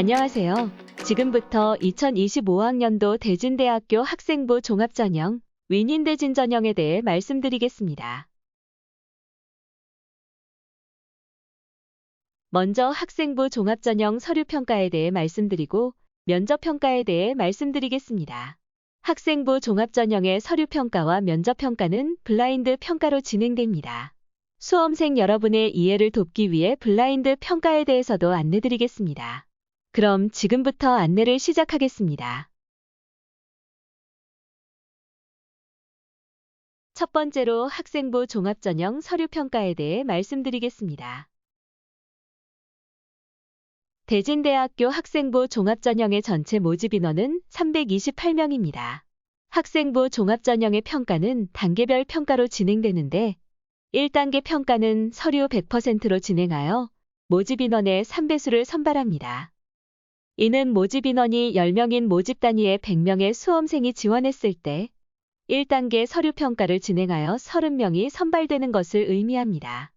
안녕하세요. 지금부터 2025학년도 대진대학교 학생부 종합전형, 윈인대진 전형에 대해 말씀드리겠습니다. 먼저 학생부 종합전형 서류평가에 대해 말씀드리고 면접평가에 대해 말씀드리겠습니다. 학생부 종합전형의 서류평가와 면접평가는 블라인드 평가로 진행됩니다. 수험생 여러분의 이해를 돕기 위해 블라인드 평가에 대해서도 안내드리겠습니다. 그럼 지금부터 안내를 시작하겠습니다. 첫 번째로 학생부 종합전형 서류평가에 대해 말씀드리겠습니다. 대진대학교 학생부 종합전형의 전체 모집 인원은 328명입니다. 학생부 종합전형의 평가는 단계별 평가로 진행되는데 1단계 평가는 서류 100%로 진행하여 모집 인원의 3배수를 선발합니다. 이는 모집 인원이 10명인 모집 단위에 100명의 수험생이 지원했을 때 1단계 서류 평가를 진행하여 30명이 선발되는 것을 의미합니다.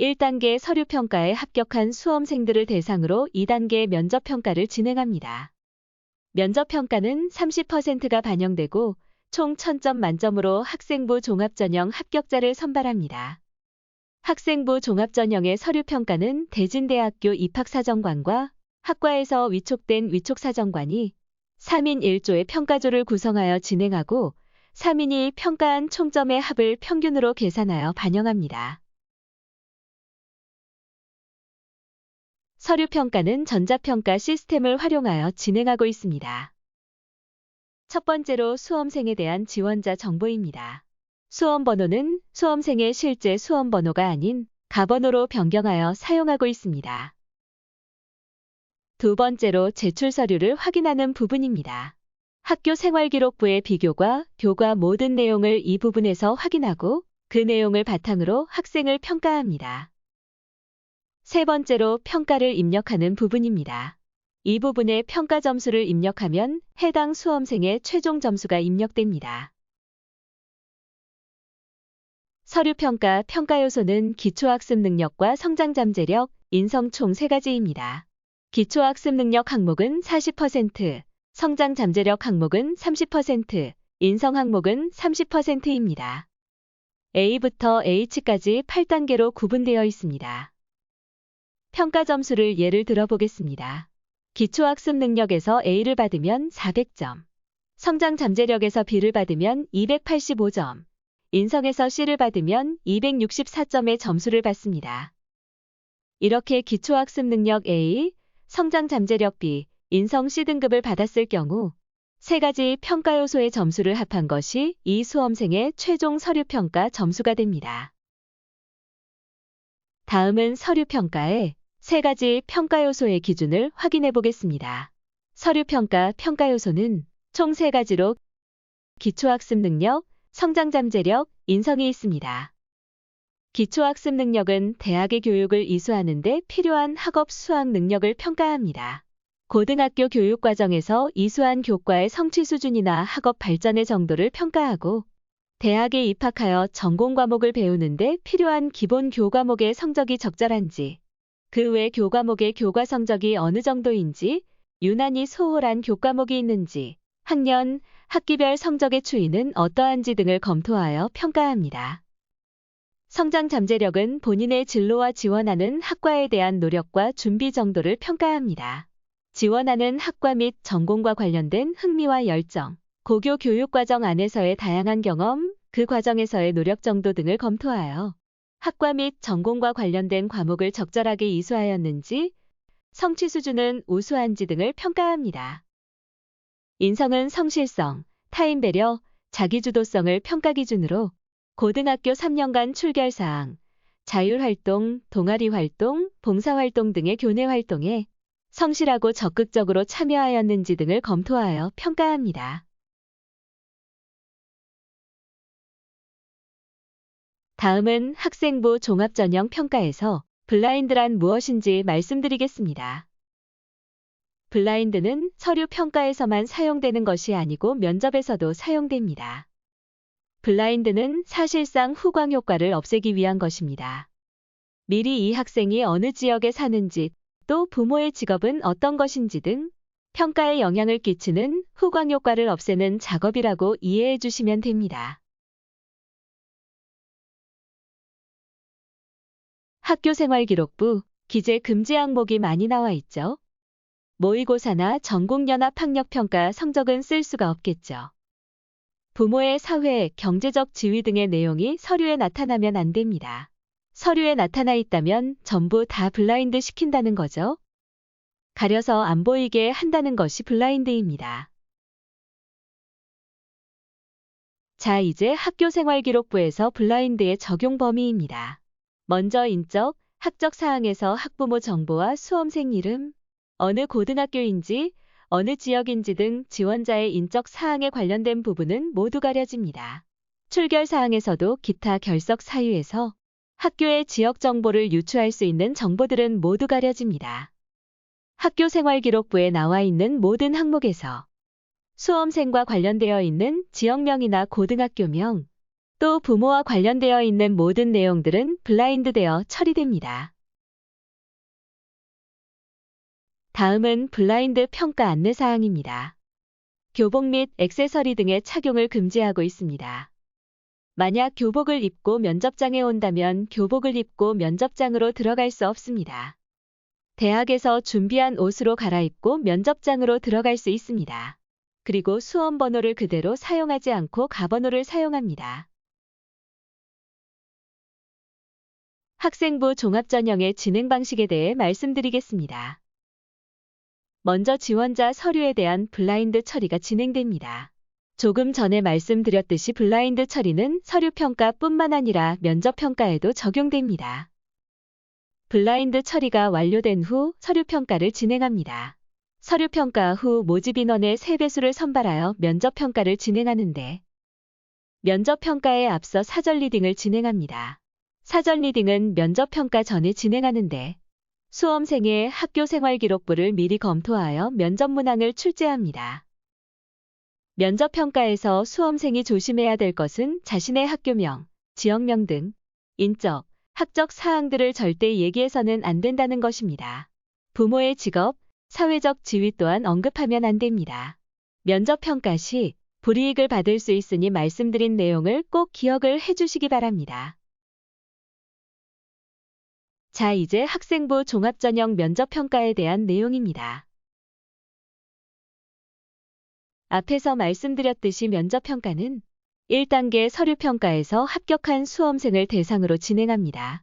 1단계 서류 평가에 합격한 수험생들을 대상으로 2단계 면접 평가를 진행합니다. 면접 평가는 30%가 반영되고 총 1000점 만점으로 학생부 종합전형 합격자를 선발합니다. 학생부 종합전형의 서류 평가는 대진대학교 입학사정관과 학과에서 위촉된 위촉사정관이 3인 1조의 평가조를 구성하여 진행하고 3인이 평가한 총점의 합을 평균으로 계산하여 반영합니다. 서류평가는 전자평가 시스템을 활용하여 진행하고 있습니다. 첫 번째로 수험생에 대한 지원자 정보입니다. 수험 번호는 수험생의 실제 수험 번호가 아닌 가번호로 변경하여 사용하고 있습니다. 두 번째로 제출 서류를 확인하는 부분입니다. 학교 생활기록부의 비교과 교과 모든 내용을 이 부분에서 확인하고 그 내용을 바탕으로 학생을 평가합니다. 세 번째로 평가를 입력하는 부분입니다. 이 부분에 평가 점수를 입력하면 해당 수험생의 최종 점수가 입력됩니다. 서류평가 평가 요소는 기초학습 능력과 성장 잠재력, 인성 총 3가지입니다. 기초학습 능력 항목은 40%, 성장 잠재력 항목은 30%, 인성 항목은 30%입니다. A부터 H까지 8단계로 구분되어 있습니다. 평가 점수를 예를 들어보겠습니다. 기초학습 능력에서 A를 받으면 400점, 성장 잠재력에서 B를 받으면 285점, 인성에서 C를 받으면 264점의 점수를 받습니다. 이렇게 기초학습 능력 A, 성장 잠재력 B, 인성 C 등급을 받았을 경우 세 가지 평가 요소의 점수를 합한 것이 이 수험생의 최종 서류평가 점수가 됩니다. 다음은 서류평가에 세 가지 평가 요소의 기준을 확인해 보겠습니다. 서류평가 평가 요소는 총 세 가지로 기초학습 능력, 성장 잠재력, 인성이 있습니다. 기초학습 능력은 대학의 교육을 이수하는 데 필요한 학업 수학 능력을 평가합니다. 고등학교 교육 과정에서 이수한 교과의 성취 수준이나 학업 발전의 정도를 평가하고 대학에 입학하여 전공 과목을 배우는데 필요한 기본 교과목의 성적이 적절한지 그 외 교과목의 교과 성적이 어느 정도인지, 유난히 소홀한 교과목이 있는지, 학년, 학기별 성적의 추이는 어떠한지 등을 검토하여 평가합니다. 성장 잠재력은 본인의 진로와 지원하는 학과에 대한 노력과 준비 정도를 평가합니다. 지원하는 학과 및 전공과 관련된 흥미와 열정, 고교 교육과정 안에서의 다양한 경험, 그 과정에서의 노력 정도 등을 검토하여 학과 및 전공과 관련된 과목을 적절하게 이수하였는지, 성취 수준은 우수한지 등을 평가합니다. 인성은 성실성, 타인 배려, 자기주도성을 평가 기준으로 고등학교 3년간 출결 사항, 자율활동, 동아리활동, 봉사활동 등의 교내 활동에 성실하고 적극적으로 참여하였는지 등을 검토하여 평가합니다. 다음은 학생부 종합전형 평가에서 블라인드란 무엇인지 말씀드리겠습니다. 블라인드는 서류 평가에서만 사용되는 것이 아니고 면접에서도 사용됩니다. 블라인드는 사실상 후광 효과를 없애기 위한 것입니다. 미리 이 학생이 어느 지역에 사는지 또 부모의 직업은 어떤 것인지 등 평가에 영향을 끼치는 후광 효과를 없애는 작업이라고 이해해 주시면 됩니다. 학교생활기록부, 기재 금지 항목이 많이 나와 있죠. 모의고사나 전국연합학력평가 성적은 쓸 수가 없겠죠. 부모의 사회, 경제적 지위 등의 내용이 서류에 나타나면 안 됩니다. 서류에 나타나 있다면 전부 다 블라인드 시킨다는 거죠. 가려서 안 보이게 한다는 것이 블라인드입니다. 자, 이제 학교생활기록부에서 블라인드의 적용 범위입니다. 먼저 인적, 학적 사항에서 학부모 정보와 수험생 이름, 어느 고등학교인지, 어느 지역인지 등 지원자의 인적 사항에 관련된 부분은 모두 가려집니다. 출결 사항에서도 기타 결석 사유에서 학교의 지역 정보를 유추할 수 있는 정보들은 모두 가려집니다. 학교 생활기록부에 나와 있는 모든 항목에서 수험생과 관련되어 있는 지역명이나 고등학교명, 또 부모와 관련되어 있는 모든 내용들은 블라인드되어 처리됩니다. 다음은 블라인드 평가 안내사항입니다. 교복 및 액세서리 등의 착용을 금지하고 있습니다. 만약 교복을 입고 면접장에 온다면 교복을 입고 면접장으로 들어갈 수 없습니다. 대학에서 준비한 옷으로 갈아입고 면접장으로 들어갈 수 있습니다. 그리고 수험 번호를 그대로 사용하지 않고 가번호를 사용합니다. 학생부 종합전형의 진행 방식에 대해 말씀드리겠습니다. 먼저 지원자 서류에 대한 블라인드 처리가 진행됩니다. 조금 전에 말씀드렸듯이 블라인드 처리는 서류 평가뿐만 아니라 면접 평가에도 적용됩니다. 블라인드 처리가 완료된 후 서류 평가를 진행합니다. 서류 평가 후 모집 인원의 3배수를 선발하여 면접 평가를 진행하는데 면접 평가에 앞서 사전 리딩을 진행합니다. 사전 리딩은 면접 평가 전에 진행하는데 수험생의 학교 생활 기록부를 미리 검토하여 면접 문항을 출제합니다. 면접 평가에서 수험생이 조심해야 될 것은 자신의 학교명, 지역명 등 인적, 학적 사항들을 절대 얘기해서는 안 된다는 것입니다. 부모의 직업, 사회적 지위 또한 언급하면 안 됩니다. 면접 평가 시 불이익을 받을 수 있으니 말씀드린 내용을 꼭 기억을 해주시기 바랍니다. 자, 이제 학생부 종합전형 면접평가에 대한 내용입니다. 앞에서 말씀드렸듯이 면접평가는 1단계 서류평가에서 합격한 수험생을 대상으로 진행합니다.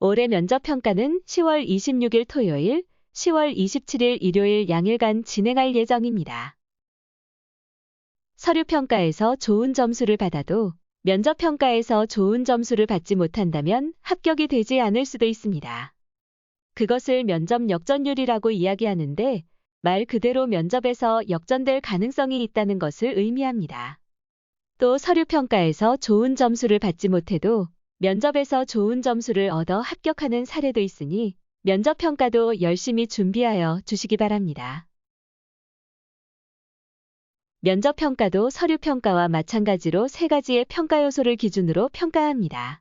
올해 면접평가는 10월 26일 토요일, 10월 27일 일요일 양일간 진행할 예정입니다. 서류평가에서 좋은 점수를 받아도 면접평가에서 좋은 점수를 받지 못한다면 합격이 되지 않을 수도 있습니다. 그것을 면접 역전율이라고 이야기하는데 말 그대로 면접에서 역전될 가능성이 있다는 것을 의미합니다. 또 서류평가에서 좋은 점수를 받지 못해도 면접에서 좋은 점수를 얻어 합격하는 사례도 있으니 면접평가도 열심히 준비하여 주시기 바랍니다. 면접평가도 서류평가와 마찬가지로 세 가지의 평가 요소를 기준으로 평가합니다.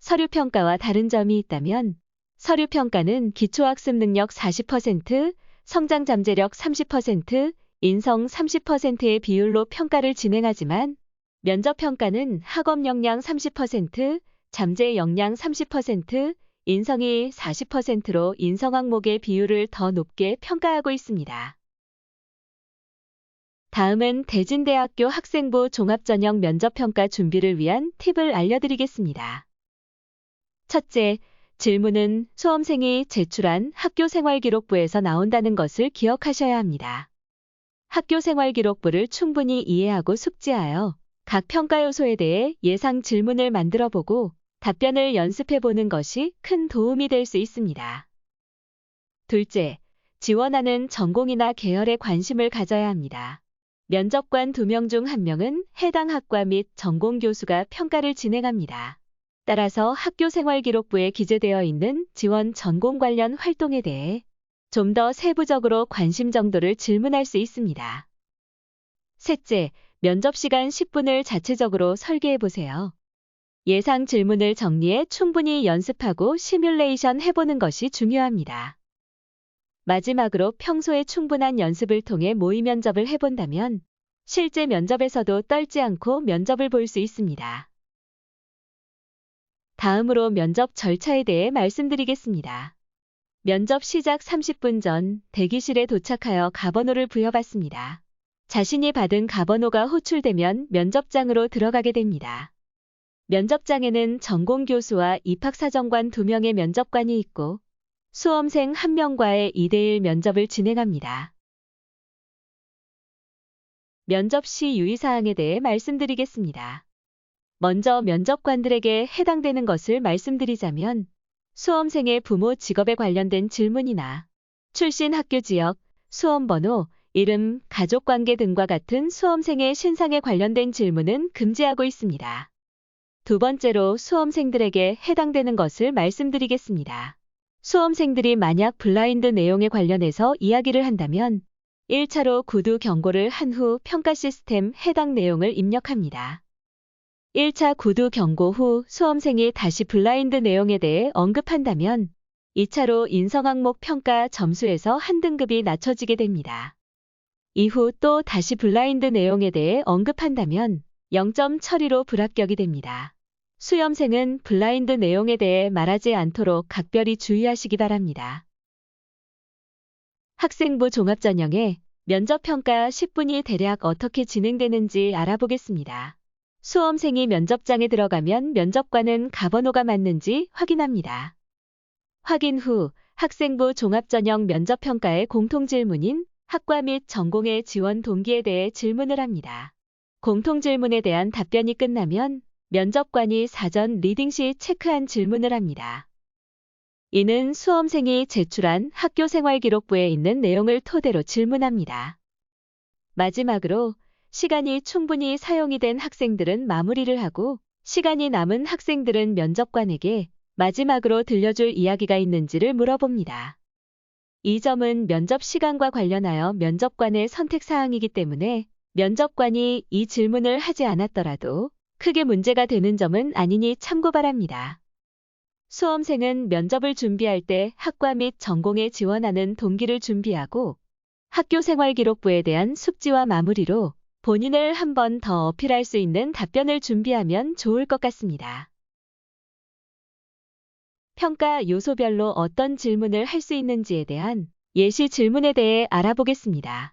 서류평가와 다른 점이 있다면 서류평가는 기초학습 능력 40%, 성장 잠재력 30%, 인성 30%의 비율로 평가를 진행하지만 면접평가는 학업 역량 30%, 잠재 역량 30%, 인성이 40%로 인성 항목의 비율을 더 높게 평가하고 있습니다. 다음은 대진대학교 학생부 종합전형 면접평가 준비를 위한 팁을 알려드리겠습니다. 첫째, 질문은 수험생이 제출한 학교생활기록부에서 나온다는 것을 기억하셔야 합니다. 학교생활기록부를 충분히 이해하고 숙지하여 각 평가 요소에 대해 예상 질문을 만들어 보고 답변을 연습해 보는 것이 큰 도움이 될 수 있습니다. 둘째, 지원하는 전공이나 계열에 관심을 가져야 합니다. 면접관 2명 중 1명은 해당 학과 및 전공 교수가 평가를 진행합니다. 따라서 학교 생활기록부에 기재되어 있는 지원 전공 관련 활동에 대해 좀 더 세부적으로 관심 정도를 질문할 수 있습니다. 셋째, 면접 시간 10분을 자체적으로 설계해 보세요. 예상 질문을 정리해 충분히 연습하고 시뮬레이션 해보는 것이 중요합니다. 마지막으로 평소에 충분한 연습을 통해 모의 면접을 해본다면 실제 면접에서도 떨지 않고 면접을 볼 수 있습니다. 다음으로 면접 절차에 대해 말씀드리겠습니다. 면접 시작 30분 전 대기실에 도착하여 가번호를 부여받습니다. 자신이 받은 가번호가 호출되면 면접장으로 들어가게 됩니다. 면접장에는 전공 교수와 입학사정관 2명의 면접관이 있고 수험생 1명과의 2대1 면접을 진행합니다. 면접 시 유의사항에 대해 말씀드리겠습니다. 먼저 면접관들에게 해당되는 것을 말씀드리자면 수험생의 부모 직업에 관련된 질문이나 출신 학교 지역, 수험 번호, 이름, 가족 관계 등과 같은 수험생의 신상에 관련된 질문은 금지하고 있습니다. 두 번째로 수험생들에게 해당되는 것을 말씀드리겠습니다. 수험생들이 만약 블라인드 내용에 관련해서 이야기를 한다면 1차로 구두 경고를 한 후 평가 시스템 해당 내용을 입력합니다. 1차 구두 경고 후 수험생이 다시 블라인드 내용에 대해 언급한다면 2차로 인성 항목 평가 점수에서 한 등급이 낮춰지게 됩니다. 이후 또 다시 블라인드 내용에 대해 언급한다면 0점 처리로 불합격이 됩니다. 수험생은 블라인드 내용에 대해 말하지 않도록 각별히 주의하시기 바랍니다. 학생부 종합전형에 면접평가 10분이 대략 어떻게 진행되는지 알아보겠습니다. 수험생이 면접장에 들어가면 면접관은 가번호가 맞는지 확인합니다. 확인 후 학생부 종합전형 면접평가의 공통질문인 학과 및 전공의 지원 동기에 대해 질문을 합니다. 공통질문에 대한 답변이 끝나면 면접관이 사전 리딩 시 체크한 질문을 합니다. 이는 수험생이 제출한 학교 생활 기록부에 있는 내용을 토대로 질문합니다. 마지막으로 시간이 충분히 사용이 된 학생들은 마무리를 하고 시간이 남은 학생들은 면접관에게 마지막으로 들려줄 이야기가 있는지를 물어봅니다. 이 점은 면접 시간과 관련하여 면접관의 선택 사항이기 때문에 면접관이 이 질문을 하지 않았더라도 크게 문제가 되는 점은 아니니 참고 바랍니다. 수험생은 면접을 준비할 때 학과 및 전공에 지원하는 동기를 준비하고 학교 생활 기록부에 대한 숙지와 마무리로 본인을 한 번 더 어필할 수 있는 답변을 준비하면 좋을 것 같습니다. 평가 요소별로 어떤 질문을 할 수 있는지에 대한 예시 질문에 대해 알아보겠습니다.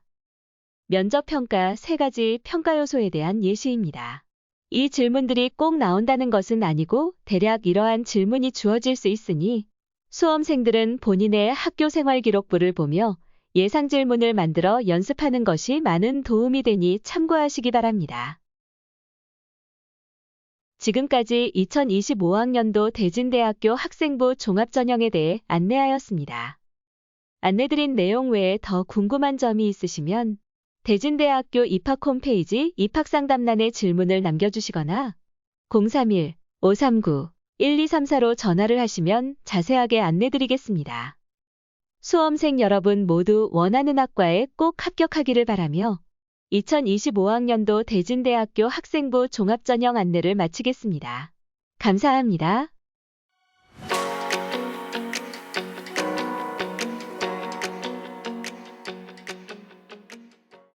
면접 평가 세 가지 평가 요소에 대한 예시입니다. 이 질문들이 꼭 나온다는 것은 아니고 대략 이러한 질문이 주어질 수 있으니 수험생들은 본인의 학교 생활 기록부를 보며 예상 질문을 만들어 연습하는 것이 많은 도움이 되니 참고하시기 바랍니다. 지금까지 2025학년도 대진대학교 학생부 종합전형에 대해 안내하였습니다. 안내드린 내용 외에 더 궁금한 점이 있으시면 대진대학교 입학 홈페이지 입학상담란에 질문을 남겨주시거나 031-539-1234로 전화를 하시면 자세하게 안내드리겠습니다. 수험생 여러분 모두 원하는 학과에 꼭 합격하기를 바라며 2025학년도 대진대학교 학생부 종합전형 안내를 마치겠습니다. 감사합니다.